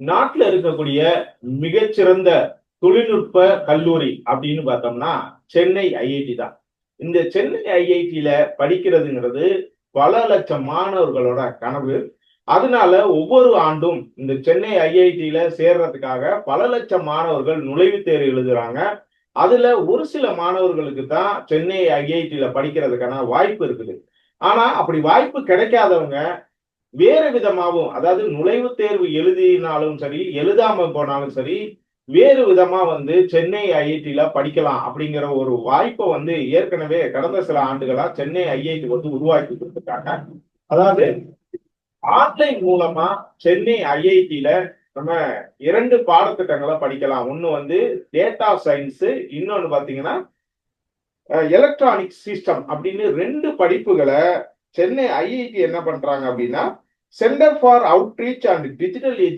நாட்டில் இருக்கக்கூடிய மிகச்சிறந்த தொழில்நுட்ப கல்லூரி அப்படின்னு பார்த்தோம்னா சென்னை ஐஐடி தான். இந்த சென்னை ஐஐடியில படிக்கிறதுங்கிறது பல லட்சம் மாணவர்களோட கனவு. அதனால ஒவ்வொரு ஆண்டும் இந்த சென்னை ஐஐடியில சேர்றதுக்காக பல லட்சம் மாணவர்கள் நுழைவுத் தேர்வு எழுதுறாங்க. அதுல ஒரு சில மாணவர்களுக்கு தான் சென்னை ஐஐடியில படிக்கிறதுக்கான வாய்ப்பு இருக்குது. ஆனா அப்படி வாய்ப்பு கிடைக்காதவங்க வேறு விதமாகவும் அதாவது நுழைவுத் தேர்வு எழுதினாலும் சரி எழுதாம போனாலும் சரி வேறு விதமா வந்து சென்னை ஐஐடியில படிக்கலாம் அப்படிங்கிற ஒரு வாய்ப்பை வந்து ஏற்கனவே கடந்த சில ஆண்டுகளா சென்னை ஐஐடி வந்து உருவாக்கி கொடுத்துருக்காங்க. அதாவது ஆன்லைன் மூலமா சென்னை ஐஐடியில நம்ம இரண்டு பாடத்திட்டங்களை படிக்கலாம். ஒன்னு வந்து டேட்டா சயின்ஸ் இன்னொன்னு பாத்தீங்கன்னா எலக்ட்ரானிக் சிஸ்டம் அப்படின்னு ரெண்டு படிப்புகளை சென்னை ஐஐடி என்ன பண்றாங்க அப்படின்னா centre for outreach and digital education